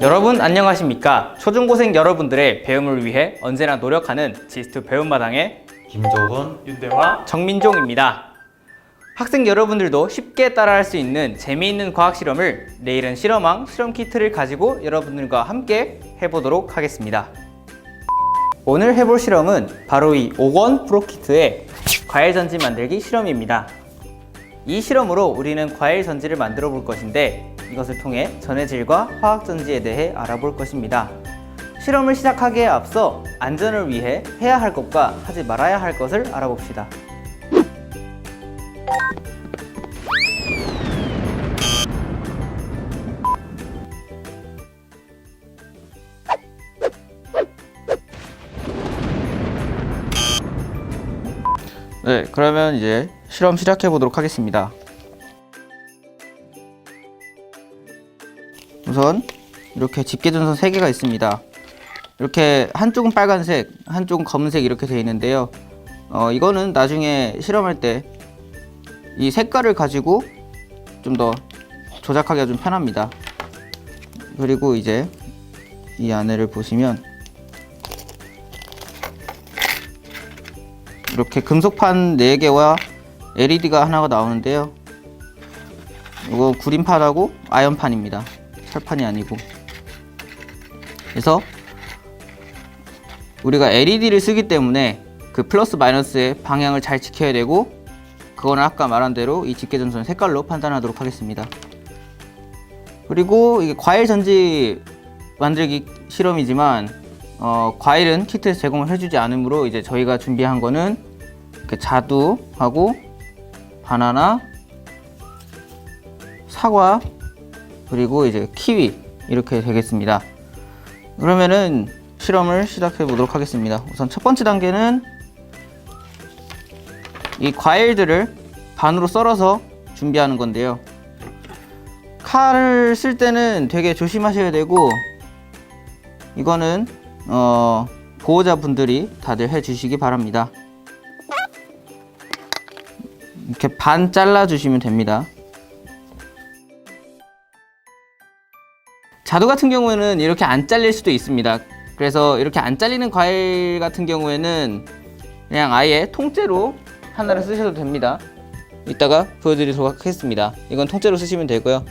여러분 안녕하십니까? 초중고생 여러분들의 배움을 위해 언제나 노력하는 지스트 배움마당의 김조건 윤대화 정민종입니다. 학생 여러분들도 쉽게 따라할 수 있는 재미있는 과학 실험을 내일은 실험왕 실험 키트를 가지고 여러분들과 함께 해보도록 하겠습니다. 오늘 해볼 실험은 바로 이 5권 프로 키트의 과일 전지 만들기 실험입니다. 이 실험으로 우리는 과일 전지를 만들어 볼 것인데 이것을 통해 전해질과 화학 전지에 대해 알아볼 것입니다. 실험을 시작하기에 앞서 안전을 위해 해야 할 것과 하지 말아야 할 것을 알아봅시다. 네, 그러면 이제 실험 시작해 보도록 하겠습니다. 우선 이렇게 집게전선 3개가 있습니다. 이렇게 한쪽은 빨간색, 한쪽은 검은색 이렇게 되어 있는데요. 어, 이거는 나중에 실험할 때 이 색깔을 가지고 좀 더 조작하기가 좀 편합니다. 그리고 이제 이 안에를 보시면 이렇게 금속판 4개와 LED가 하나가 나오는데요. 이거 구린판하고 아연판입니다. 철판이 아니고. 그래서 우리가 LED를 쓰기 때문에 그 플러스 마이너스의 방향을 잘 지켜야 되고 그거는 아까 말한 대로 이 집게전선 색깔로 판단하도록 하겠습니다. 그리고 이게 과일 전지 만들기 실험이지만 어, 과일은 키트에서 제공을 해주지 않으므로 이제 저희가 준비한 거는 이렇게 자두하고 바나나, 사과 그리고 이제 키위 이렇게 되겠습니다. 그러면은 실험을 시작해 보도록 하겠습니다. 우선 첫 번째 단계는 이 과일들을 반으로 썰어서 준비하는 건데요. 칼을 쓸 때는 되게 조심하셔야 되고 이거는 어, 보호자분들이 다들 해주시기 바랍니다. 이렇게 반 잘라 주시면 됩니다. 자두 같은 경우에는 이렇게 안 잘릴 수도 있습니다. 그래서 이렇게 안 잘리는 과일 같은 경우에는 그냥 아예 통째로 하나를 쓰셔도 됩니다. 이따가 보여드리도록 하겠습니다. 이건 통째로 쓰시면 되고요.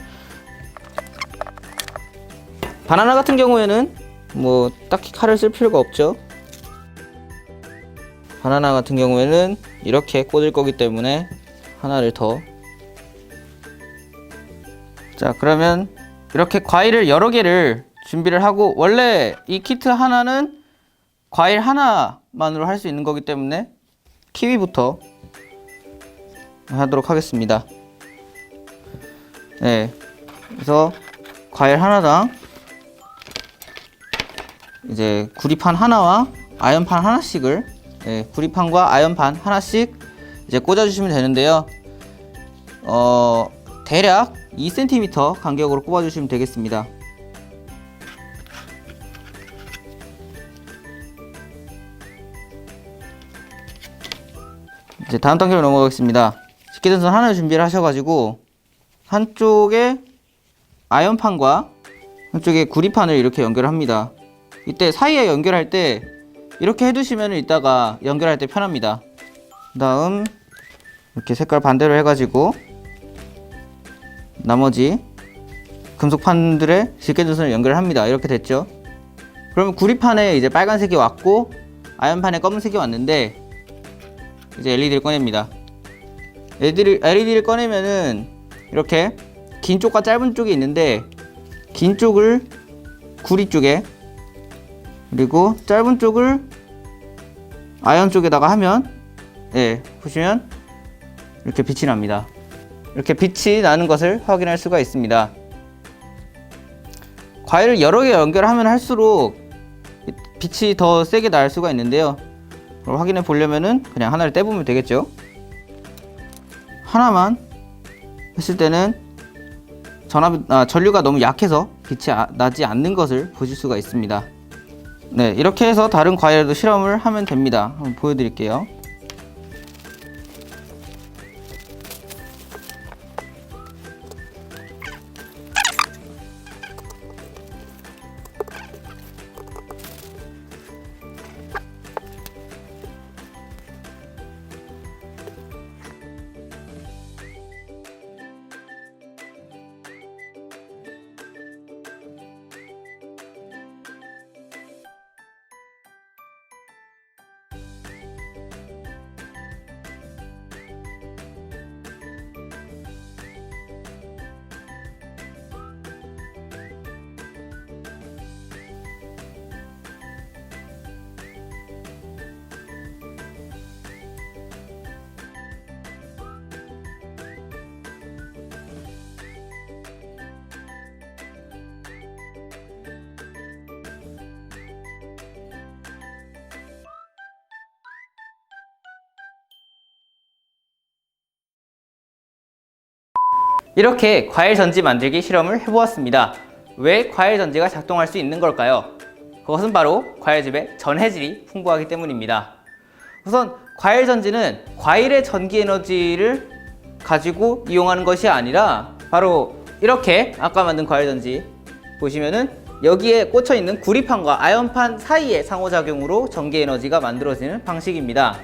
바나나 같은 경우에는 뭐 딱히 칼을 쓸 필요가 없죠. 바나나 같은 경우에는 이렇게 꽂을 거기 때문에 하나를 더. 자, 그러면 이렇게 과일을 여러 개를 준비를 하고 원래 이 키트 하나는 과일 하나만으로 할 수 있는 거기 때문에 키위부터 하도록 하겠습니다. 네. 그래서 과일 하나당 이제 구리판 하나와 아연판 하나씩을 네, 구리판과 아연판 하나씩 이제 꽂아주시면 되는데요. 어, 대략 2cm 간격으로 꼽아주시면 되겠습니다. 이제 다음 단계로 넘어가겠습니다. 집게전선 하나를 준비를 하셔가지고 한쪽에 아연판과 한쪽에 구리판을 이렇게 연결합니다. 이때 사이에 연결할 때 이렇게 해두시면 이따가 연결할 때 편합니다. 다음 이렇게 색깔 반대로 해가지고 나머지 금속판들의 집게전선을 연결합니다. 이렇게 됐죠. 그러면 구리판에 이제 빨간색이 왔고 아연판에 검은색이 왔는데 이제 LED를 꺼냅니다. LED를, LED를 꺼내면은 이렇게 긴 쪽과 짧은 쪽이 있는데 긴 쪽을 구리 쪽에 그리고 짧은 쪽을 아연 쪽에다가 하면 예 보시면 이렇게 빛이 납니다. 이렇게 빛이 나는 것을 확인할 수가 있습니다. 과일을 여러 개 연결하면 할수록 빛이 더 세게 날 수가 있는데요. 확인해 보려면은 그냥 하나를 떼보면 되겠죠. 하나만 했을 때는 전압 아, 전류가 너무 약해서 빛이 아- 나지 않는 것을 보실 수가 있습니다. 네, 이렇게 해서 다른 과일도 실험을 하면 됩니다. 한번 보여드릴게요. 이렇게 과일 전지 만들기 실험을 해보았습니다. 왜 과일 전지가 작동할 수 있는 걸까요? 그것은 바로 과일즙의 전해질이 풍부하기 때문입니다. 우선 과일 전지는 과일의 전기 에너지를 가지고 이용하는 것이 아니라 바로 이렇게 아까 만든 과일 전지 보시면은 여기에 꽂혀 있는 구리판과 아연판 사이의 상호작용으로 전기 에너지가 만들어지는 방식입니다.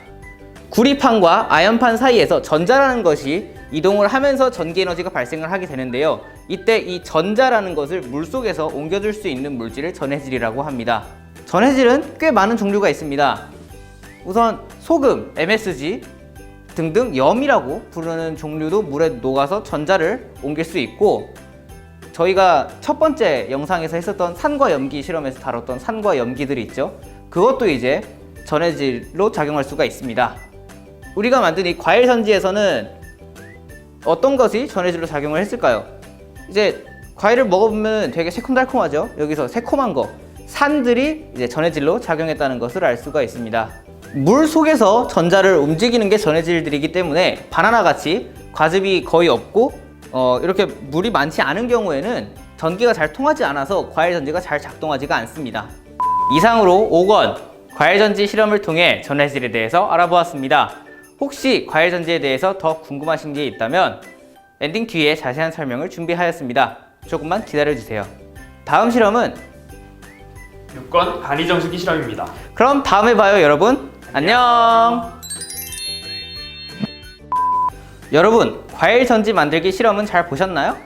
구리판과 아연판 사이에서 전자라는 것이 이동을 하면서 전기 에너지가 발생을 하게 되는데요. 이때 이 전자라는 것을 물 속에서 옮겨줄 수 있는 물질을 전해질이라고 합니다. 전해질은 꽤 많은 종류가 있습니다. 우선 소금, MSG 등등 염이라고 부르는 종류도 물에 녹아서 전자를 옮길 수 있고 저희가 첫 번째 영상에서 했었던 산과 염기 실험에서 다뤘던 산과 염기들이 있죠. 그것도 이제 전해질로 작용할 수가 있습니다. 우리가 만든 이 과일 전지에서는 어떤 것이 전해질로 작용을 했을까요? 이제 과일을 먹어보면 되게 새콤달콤하죠. 여기서 새콤한 거 산들이 이제 전해질로 작용했다는 것을 알 수가 있습니다. 물 속에서 전자를 움직이는 게 전해질들이기 때문에 바나나 같이 과즙이 거의 없고 어, 이렇게 물이 많지 않은 경우에는 전기가 잘 통하지 않아서 과일 전지가 잘 작동하지가 않습니다. 이상으로 5권 과일 전지 실험을 통해 전해질에 대해서 알아보았습니다. 혹시 과일 전지에 대해서 더 궁금하신 게 있다면 엔딩 뒤에 자세한 설명을 준비하였습니다. 조금만 기다려 주세요. 다음 실험은 6권 간이 정수기 실험입니다. 그럼 다음에 봐요, 여러분. 안녕. 여러분, 과일 전지 만들기 실험은 잘 보셨나요?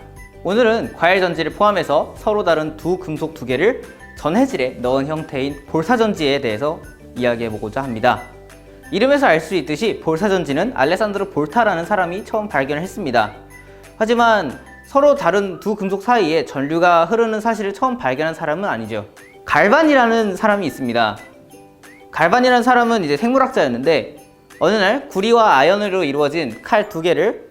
오늘은 과일 전지를 포함해서 서로 다른 두 금속 두 개를 전해질에 넣은 형태인 볼사 전지에 대해서 이야기해 보고자 합니다. 이름에서 알 수 있듯이 볼사전지는 알레산드로 볼타라는 사람이 처음 발견을 했습니다. 하지만 서로 다른 두 금속 사이에 전류가 흐르는 사실을 처음 발견한 사람은 아니죠. 갈반이라는 사람이 있습니다. 갈반이라는 사람은 이제 생물학자였는데 어느 날 구리와 아연으로 이루어진 칼 두 개를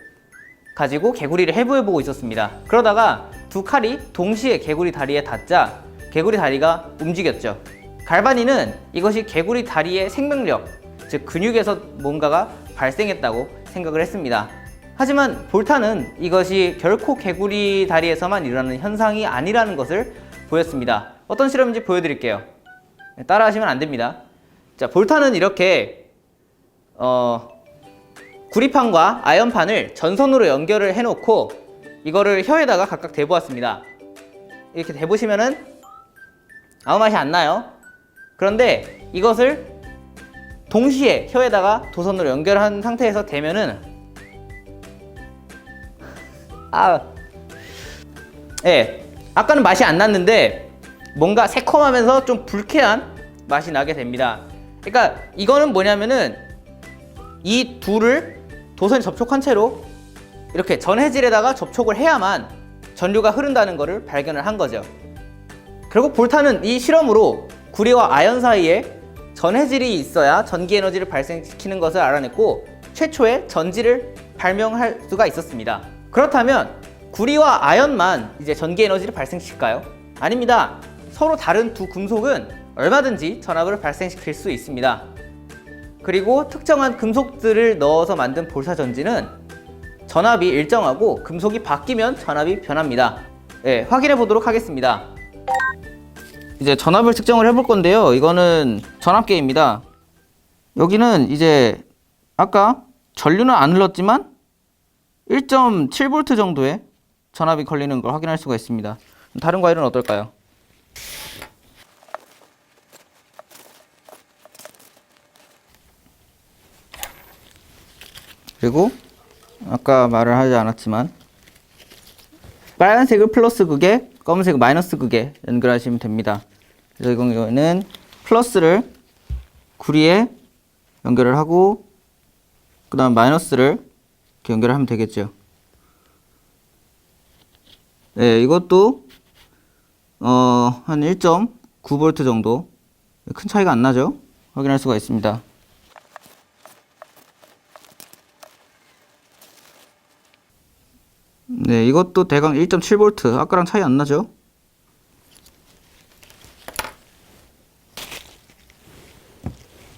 가지고 개구리를 해부해 보고 있었습니다. 그러다가 두 칼이 동시에 개구리 다리에 닿자 개구리 다리가 움직였죠. 갈바니는 이것이 개구리 다리의 생명력, 즉 근육에서 뭔가가 발생했다고 생각을 했습니다. 하지만 볼타는 이것이 결코 개구리 다리에서만 일어나는 현상이 아니라는 것을 보였습니다. 어떤 실험인지 보여드릴게요. 네, 따라하시면 안 됩니다. 자, 볼타는 이렇게 어, 구리판과 아연판을 전선으로 연결을 해놓고 이거를 혀에다가 각각 대보았습니다. 이렇게 대보시면은 아무 맛이 안 나요. 그런데 이것을 동시에 혀에다가 도선으로 연결한 상태에서 대면은 아, 예, 아까는 맛이 안 났는데 뭔가 새콤하면서 좀 불쾌한 맛이 나게 됩니다. 그러니까 이거는 뭐냐면은 이 둘을 도선에 접촉한 채로 이렇게 전해질에다가 접촉을 해야만 전류가 흐른다는 것을 발견을 한 거죠. 결국 볼타는 이 실험으로 구리와 아연 사이에 전해질이 있어야 전기 에너지를 발생시키는 것을 알아냈고 최초의 전지를 발명할 수가 있었습니다. 그렇다면 구리와 아연만 이제 전기 에너지를 발생시킬까요? 아닙니다. 서로 다른 두 금속은 얼마든지 전압을 발생시킬 수 있습니다. 그리고 특정한 금속들을 넣어서 만든 볼사 전지는 전압이 일정하고 금속이 바뀌면 전압이 변합니다. 네, 확인해 보도록 하겠습니다. 이제 전압을 측정을 해볼 건데요. 이거는 전압계입니다. 여기는 이제 아까 전류는 안 흘렀지만 1.7V 정도의 전압이 걸리는 걸 확인할 수가 있습니다. 다른 과일은 어떨까요? 그리고 아까 말을 하지 않았지만 빨간색을 플러스 극에 검은색을 마이너스 극에 연결하시면 됩니다. 그래서 이거는 플러스를 구리에 연결을 하고 그 다음 마이너스를 이렇게 연결을 하면 되겠죠. 네, 이것도 어, 한 1.9V 정도 큰 차이가 안 나죠? 확인할 수가 있습니다. 네, 이것도 대강 1.7V. 아까랑 차이 안 나죠?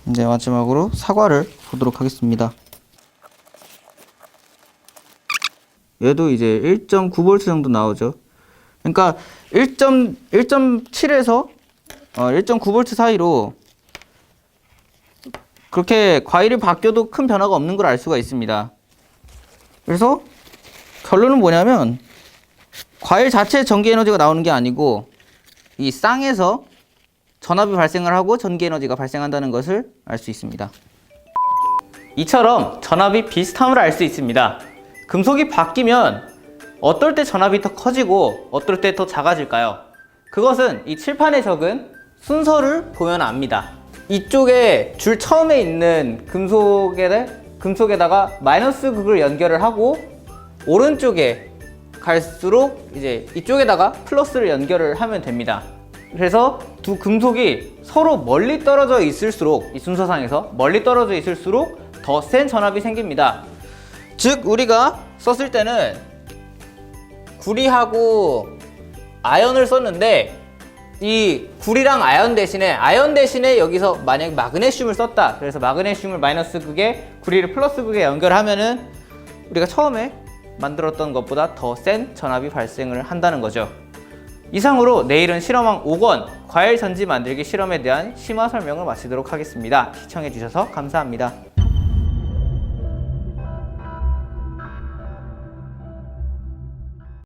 이제 마지막으로 사과를 보도록 하겠습니다. 얘도 이제 1.9V 정도 나오죠. 그러니까 1.1.7에서 어, 1.9V 사이로 그렇게 과일이 바뀌어도 큰 변화가 없는 걸 알 수가 있습니다. 그래서 결론은 뭐냐면 과일 자체에 전기 에너지가 나오는 게 아니고 이 쌍에서 전압이 발생을 하고 전기 에너지가 발생한다는 것을 알 수 있습니다. 이처럼 전압이 비슷함을 알 수 있습니다. 금속이 바뀌면 어떨 때 전압이 더 커지고 어떨 때 더 작아질까요? 그것은 이 칠판에 적은 순서를 보면 압니다. 이쪽에 줄 처음에 있는 금속에 금속에다가 마이너스 극을 연결을 하고 오른쪽에 갈수록 이제 이쪽에다가 플러스를 연결을 하면 됩니다. 그래서 두 금속이 서로 멀리 떨어져 있을수록 이 순서상에서 멀리 떨어져 있을수록 더 센 전압이 생깁니다. 즉 우리가 썼을 때는 구리하고 아연을 썼는데 이 구리랑 아연 대신에 아연 대신에 여기서 만약 마그네슘을 썼다. 그래서 마그네슘을 마이너스 극에 구리를 플러스 극에 연결하면은 우리가 처음에 만들었던 것보다 더 센 전압이 발생을 한다는 거죠. 이상으로 내일은 실험왕 5권 과일 전지 만들기 실험에 대한 심화 설명을 마치도록 하겠습니다. 시청해 주셔서 감사합니다.